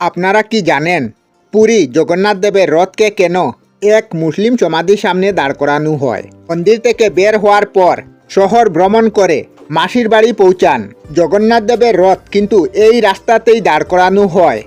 আপনারা কি জানেন? পুরী জগন্নাথ দেবের রথকে কেন এক মুসলিম সমাধির সামনে দাঁড় করানো হয়? মন্দির থেকে বের হওয়ার পর শহর ভ্রমণ করে মাসির বাড়ি পৌঁছান। জগন্নাথ দেবের রথ কিন্তু এই রাস্তাতেই দাঁড় করানো হয়।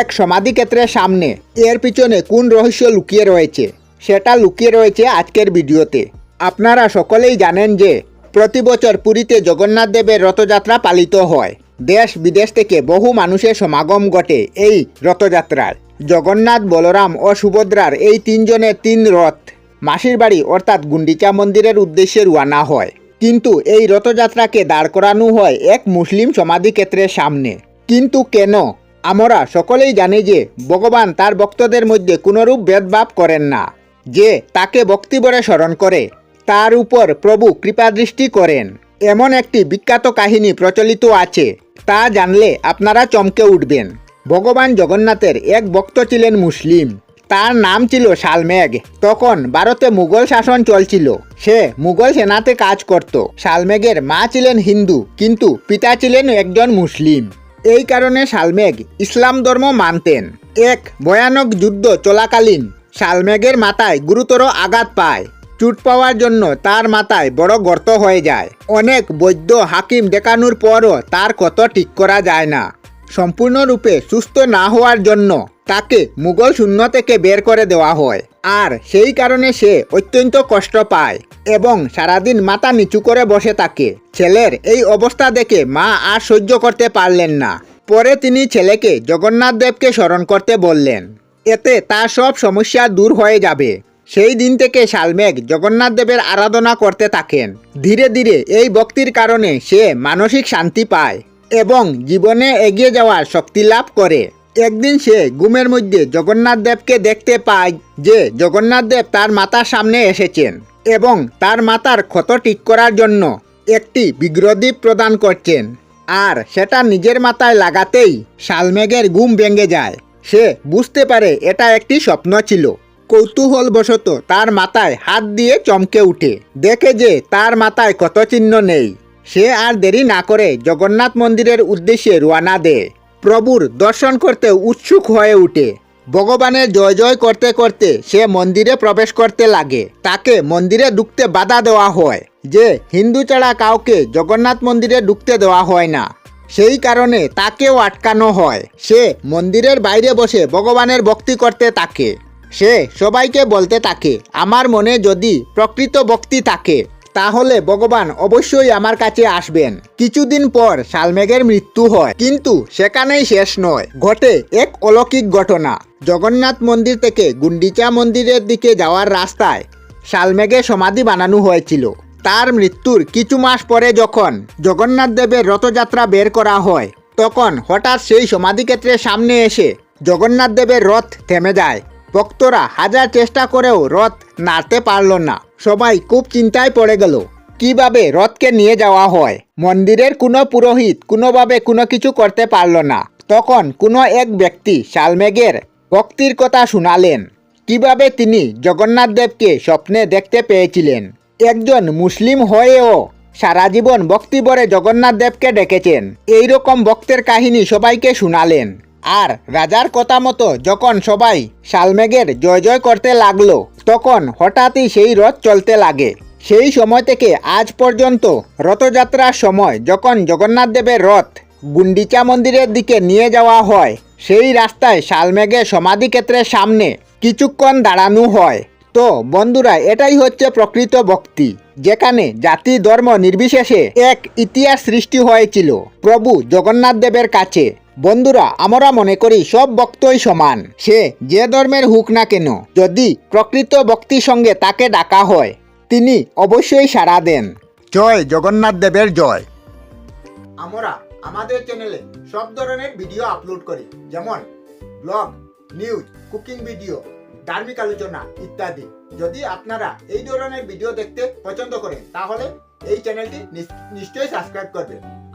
এক সমাধিক্ষেত্রের সামনে এর পিছনে কোন রহস্য লুকিয়ে রয়েছে? সেটা লুকিয়ে রয়েছে আজকের ভিডিওতে। আপনারা সকলেই জানেন যে প্রতি বছর পুরীতে জগন্নাথ দেবের রথযাত্রা পালিত হয়। দেশ বিদেশ থেকে বহু মানুষের সমাগম ঘটে এই রথযাত্রার। জগন্নাথ, বলরাম ও সুভদ্রার এই তিনজনের তিন রথ মাসির বাড়ি অর্থাৎ গুন্ডিচা মন্দিরের উদ্দেশ্যে রওনা হয়। কিন্তু এই রথযাত্রাকে দাঁড় করানো হয় এক মুসলিম সমাধিক্ষেত্রের সামনে। কিন্তু কেন? আমরা সকলেই জানি যে ভগবান তার ভক্তদের মধ্যে কোনোরূপ ভেদভাব করেন না। যে তাকে ভক্তিবরে স্মরণ করে, তার উপর প্রভু কৃপাদৃষ্টি করেন। এমন একটি বিখ্যাত কাহিনী প্রচলিত আছে, তা জানলে আপনারা চমকে উঠবেন। ভগবান জগন্নাথের এক ভক্ত ছিলেন মুসলিম। তার নাম ছিল শালমেঘ তখন ভারতে মুঘল শাসন চলছিল। সে মুঘল সেনাতে কাজ করত। শালমেঘের মা ছিলেন হিন্দু, কিন্তু পিতা ছিলেন একজন মুসলিম। এই কারণে শালমেঘ ইসলাম ধর্ম মানতেন। এক ভয়ানক যুদ্ধ চলাকালীন শালমেঘের মাথায় গুরুতর আঘাত পায়। চুট পাওয়ার জন্য তার মাথায় বড় গর্ত হয়ে যায়। অনেক বৈদ্য হাকিম দেখানোর পরও তার কত ঠিক করা যায় না। সম্পূর্ণরূপে সুস্থ না হওয়ার জন্য তাকে মুঘল শূন্য থেকে বের করে দেওয়া হয়। আর সেই কারণে সে অত্যন্ত কষ্ট পায় এবং সারাদিন মাথা নিচু করে বসে থাকে। ছেলের এই অবস্থা দেখে মা আর সহ্য করতে পারলেন না। পরে তিনি ছেলেকে জগন্নাথ দেবকে স্মরণ করতে বললেন, এতে তার সব সমস্যা দূর হয়ে যাবে। সেই দিন থেকে শালমেঘ জগন্নাথ দেবের আরাধনা করতে থাকেন। ধীরে ধীরে এই ভক্তির কারণে সে মানসিক শান্তি পায় এবং জীবনে এগিয়ে যাওয়ার শক্তি লাভ করে। একদিন সে ঘুমের মধ্যে জগন্নাথ দেবকে দেখতে পায় যে জগন্নাথ দেব তার মাতার সামনে এসেছেন এবং তার মাতার ক্ষত ঠিক করার জন্য একটি বিগ্রহদ্বীপ প্রদান করছেন। আর সেটা নিজের মাথায় লাগাতেই শালমেঘের ঘুম ভেঙে যায়। সে বুঝতে পারে এটা একটি স্বপ্ন ছিল। কৌতূহলবশত তার মাথায় হাত দিয়ে চমকে উঠে। দেখে যে তার মাথায় কত চিহ্ন নেই। সে আর দেরি না করে জগন্নাথ মন্দিরের উদ্দেশ্যে রোয়ানা দেয়। প্রভুর দর্শন করতে উৎসুক হয়ে উঠে। ভগবানের জয় জয় করতে করতে সে মন্দিরে প্রবেশ করতে লাগে। তাকে মন্দিরে ঢুকতে বাধা দেওয়া হয় যে হিন্দু ছাড়া কাউকে জগন্নাথ মন্দিরে ঢুকতে দেওয়া হয় না। সেই কারণে তাকেও আটকানো হয়। সে মন্দিরের বাইরে বসে ভগবানের ভক্তি করতে থাকে। সে সবাইকে বলতে থাকে, আমার মনে যদি প্রকৃত ভক্তি থাকে, তাহলে ভগবান অবশ্যই আমার কাছে আসবেন। কিছুদিন পর শালমেঘের মৃত্যু হয়, কিন্তু সেখানেই শেষ নয়, ঘটে এক অলৌকিক ঘটনা। জগন্নাথ মন্দির থেকে গুন্ডিচা মন্দিরের দিকে যাওয়ার রাস্তায় শালমেঘের সমাধি বানানো হয়েছিল। তার মৃত্যুর কিছু মাস পরে যখন জগন্নাথ দেবের রথযাত্রা বের করা হয়, তখন হঠাৎ সেই সমাধিক্ষেত্রের সামনে এসে জগন্নাথ দেবের রথ থেমে যায়। ভক্তরা হাজার চেষ্টা করেও রথ নাড়তে পারল না। সবাই খুব চিন্তায় পড়ে গেল, কীভাবে রথকে নিয়ে যাওয়া হয়? মন্দিরের কোনো পুরোহিত কোনোভাবে কোনো কিছু করতে পারল না। তখন কোনো এক ব্যক্তি শালমেঘের ভক্তির কথা শুনালেন। কীভাবে তিনি জগন্নাথ দেবকে স্বপ্নে দেখতে পেয়েছিলেন? একজন মুসলিম হয়েও সারা জীবন ভক্তিবরে জগন্নাথ দেবকে ডেকেছেন। এইরকম ভক্তের কাহিনী সবাইকে শুনালেন। আর রাজার কথা মতো যখন সবাই শালমেঘের জয় জয় করতে লাগল, তখন হঠাৎই সেই রথ চলতে লাগে। সেই সময় থেকে আজ পর্যন্ত রথযাত্রার সময় যখন জগন্নাথ দেবের রথ গুন্ডিচা মন্দিরের দিকে নিয়ে যাওয়া হয়, সেই রাস্তায় শালমেঘের সমাধিক্ষেত্রের সামনে কিছুক্ষণ দাঁড়ানো হয়। তো বন্ধুরা, এটাই হচ্ছে প্রকৃত ভক্তি, যেখানে জাতি ধর্ম নির্বিশেষে এক ইতিহাস সৃষ্টি হয়েছিল। প্রভু জগন্নাথ দেবের কাছে বন্ধুরা, আমরা মনে করি সব ভক্তই সমান। সে যে ধর্মের হুক না কেন, যদি প্রকৃত ভক্তির সঙ্গে তাকে ডাকা হয়, তিনি অবশ্যই সাড়া দেন। জয় জগন্নাথ দেবের জয়। আমরা আমাদের চ্যানেলে সব ধরনের ভিডিও আপলোড করি, যেমন ব্লগ নিউজ কুকিং ভিডিও ধার্মিক আলোচনা ইত্যাদি। যদি আপনারা এই ধরনের ভিডিও দেখতে পছন্দ করেন, তাহলে এই চ্যানেলটি নিশ্চয়ই সাবস্ক্রাইব করবেন।